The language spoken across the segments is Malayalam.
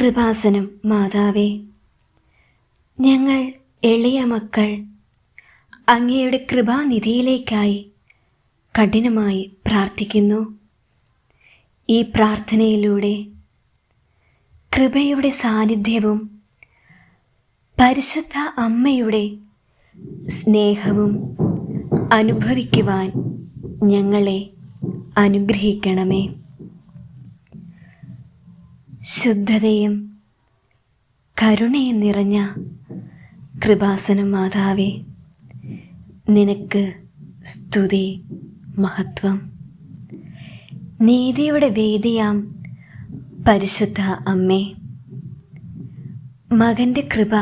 കൃപാസനം മാതാവേ. ഞങ്ങൾ എളിയ മക്കൾ. അങ്ങയുടെ കൃപാനിധിയിലേക്കായി കഠിനമായി പ്രാർത്ഥിക്കുന്നു. ഈ പ്രാർത്ഥനയിലൂടെ കൃപയുടെ സാന്നിധ്യവും പരിശുദ്ധ അമ്മയുടെ സ്നേഹവും അനുഭവിക്കുവാൻ ഞങ്ങളെ അനുഗ്രഹിക്കണമേ. ശുദ്ധതയും കരുണയും നിറഞ്ഞ കൃപാസനം മാതാവേ നിനക്ക് സ്തുതി മഹത്വം. നീതിയുടെ വേദിയാം പരിശുദ്ധ അമ്മേ. മകന്റെ കൃപ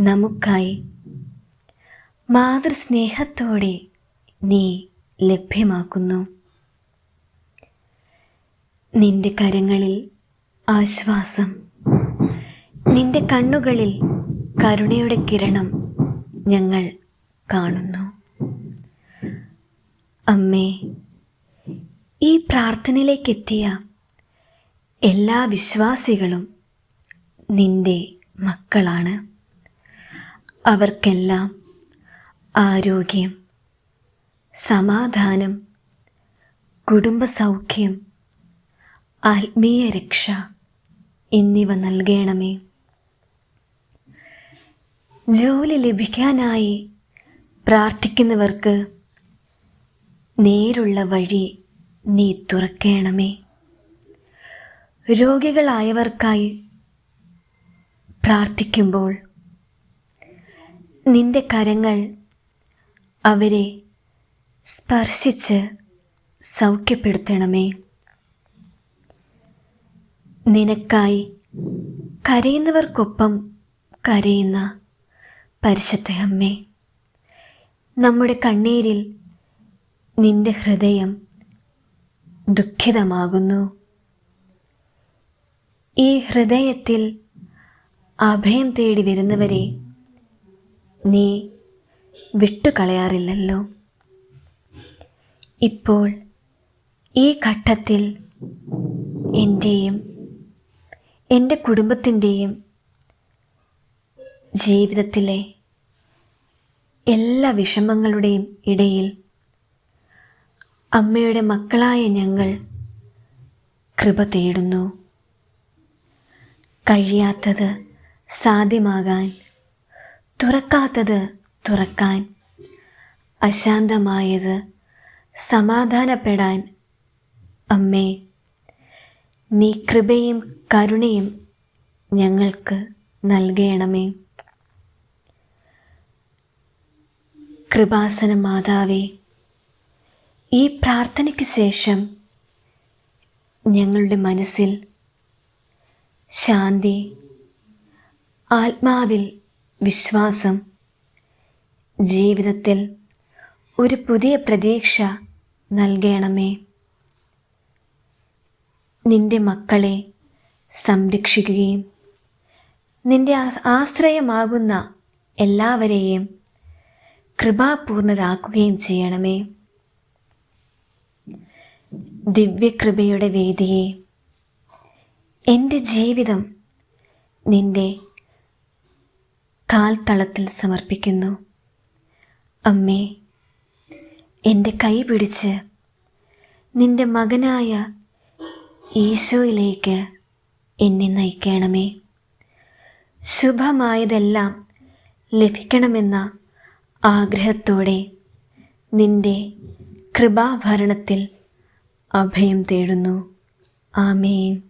നമുക്കായി. മാതൃസ്നേഹത്തോടെ നീ ലഭ്യമാക്കുന്നു. നിന്റെ കരങ്ങളിൽ ആശ്വാസം. നിന്റെ കണ്ണുകളിൽ കരുണയുടെ കിരണം ഞങ്ങൾ കാണുന്നു. അമ്മേ ഈ പ്രാർത്ഥനയിലേക്കെത്തിയ എല്ലാ വിശ്വാസികളും നിന്റെ മക്കളാണ്. അവർക്കെല്ലാം ആരോഗ്യം സമാധാനം കുടുംബസൗഖ്യം ആത്മീയ രക്ഷ എന്നിവ നൽകണമേ. ജോലി ലഭിക്കാനായി പ്രാർത്ഥിക്കുന്നവർക്ക് നേരുള്ള വഴി നീ തുറക്കണമേ. രോഗികളായവർക്കായി പ്രാർത്ഥിക്കുമ്പോൾ നിന്റെ കരങ്ങൾ അവരെ സ്പർശിച്ച് സൗഖ്യപ്പെടുത്തണമേ. നിനക്കായി കരയുന്നവർക്കൊപ്പം കരയുന്ന പരിശുദ്ധ അമ്മേ നമ്മുടെ കണ്ണീരിൽ നിന്റെ ഹൃദയം ദുഃഖിതമാകുന്നു. ഈ ഹൃദയത്തിൽ അഭയം തേടി വരുന്നവരെ നീ വിട്ടുകളയാറില്ലല്ലോ. ഇപ്പോൾ ഈ ഘട്ടത്തിൽ എന്റെയും എന്റെ കുടുംബത്തിന്റെയും ജീവിതത്തിലെ എല്ലാ വിഷമങ്ങളുടെയും ഇടയിൽ അമ്മയുടെ മക്കളായ ഞങ്ങൾ കൃപ തേടുന്നു. കഴിയാത്തത് സാധ്യമാകാൻ തുറക്കാത്തത് തുറക്കാൻ അശാന്തമായത് സമാധാനപ്പെടാൻ അമ്മേ നീ കൃപയും കരുണയും ഞങ്ങൾക്ക് നൽകണമേ. കൃപാസന മാതാവേ ഈ പ്രാർത്ഥനയ്ക്ക് ശേഷം ഞങ്ങളുടെ മനസ്സിൽ ശാന്തി ആത്മാവിൽ വിശ്വാസം ജീവിതത്തിൽ ഒരു പുതിയ പ്രതീക്ഷ നൽകണമേ. നിന്റെ മക്കളെ സംരക്ഷിക്കുകയും നിന്റെ ആശ്രയമാകുന്ന എല്ലാവരെയും കൃപാപൂർണരാക്കുകയും ചെയ്യണമേ. ദിവ്യകൃപയുടെ വേദിയെ എന്റെ ജീവിതം നിന്റെ കാൽത്തളത്തിൽ സമർപ്പിക്കുന്നു. അമ്മേ എന്റെ കൈ പിടിച്ച് നിന്റെ മകനായ ഈശോയിലേക്ക് എന്നെ നയിക്കണമേ. ശുഭമായതെല്ലാം ലഭിക്കണമെന്ന ആഗ്രഹത്തോടെ നിന്റെ കൃപാഭരണത്തിൽ അഭയം തേടുന്നു. ആമേൻ.